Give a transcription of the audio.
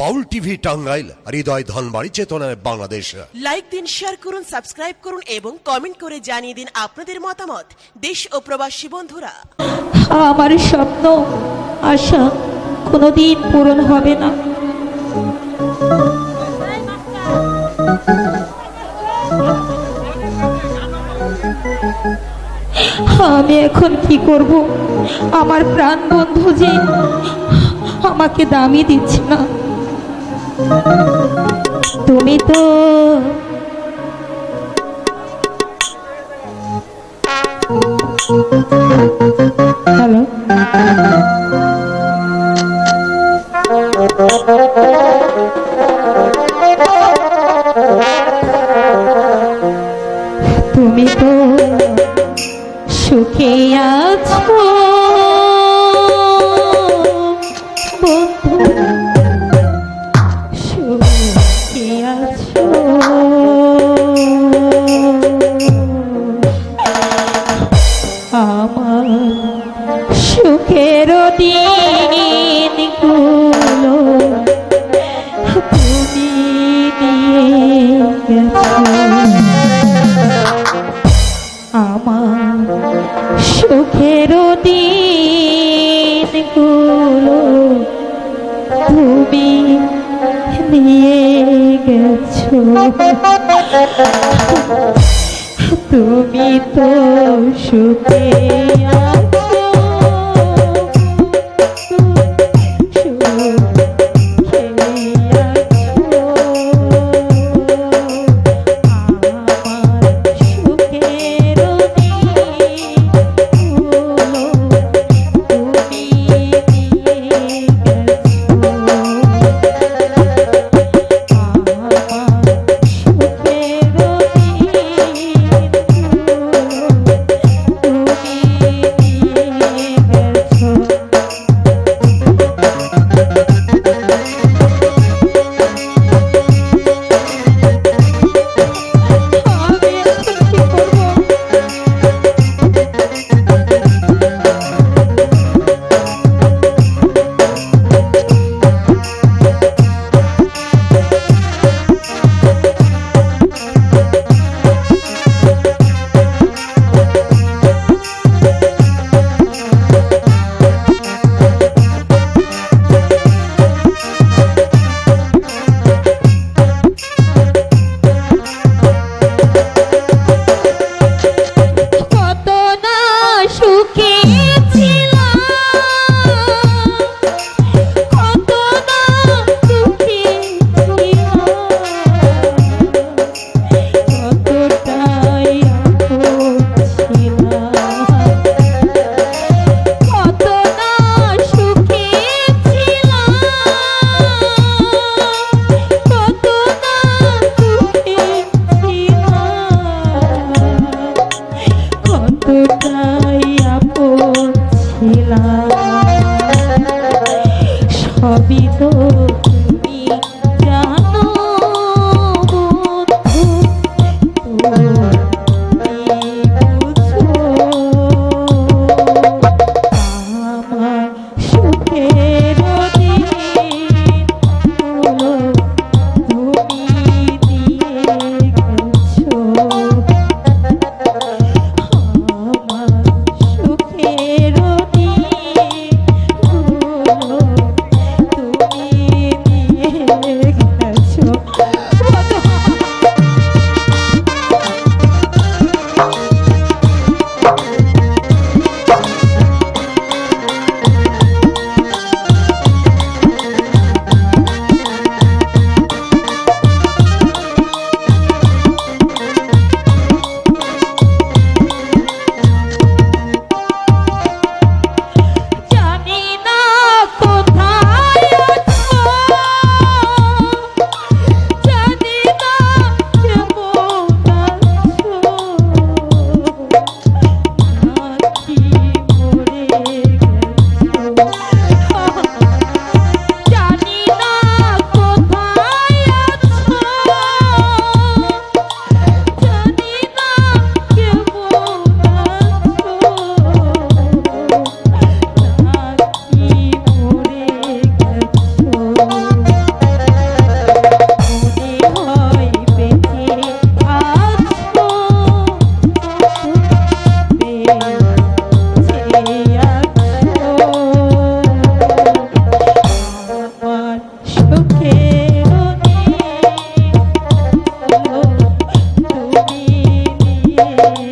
বাউল TV Tangail হৃদয় ধনবাড়ি চেতনায় Bangladesh. Like দিন শেয়ার করুন সাবস্ক্রাইব করুন এবং কমেন্ট করে জানিয়ে দিন আপনাদের মতামত। দেশ ও প্রবাসী বন্ধুরা। আমার স্বপ্ন আশা কোনোদিন পূরণ হবে না। আমি এখন কি করব? আমার প্রাণ বন্ধু যে আমাকে দামি দিচ্ছে না। তুমি তো তুমি তো সুখে আমি Bye.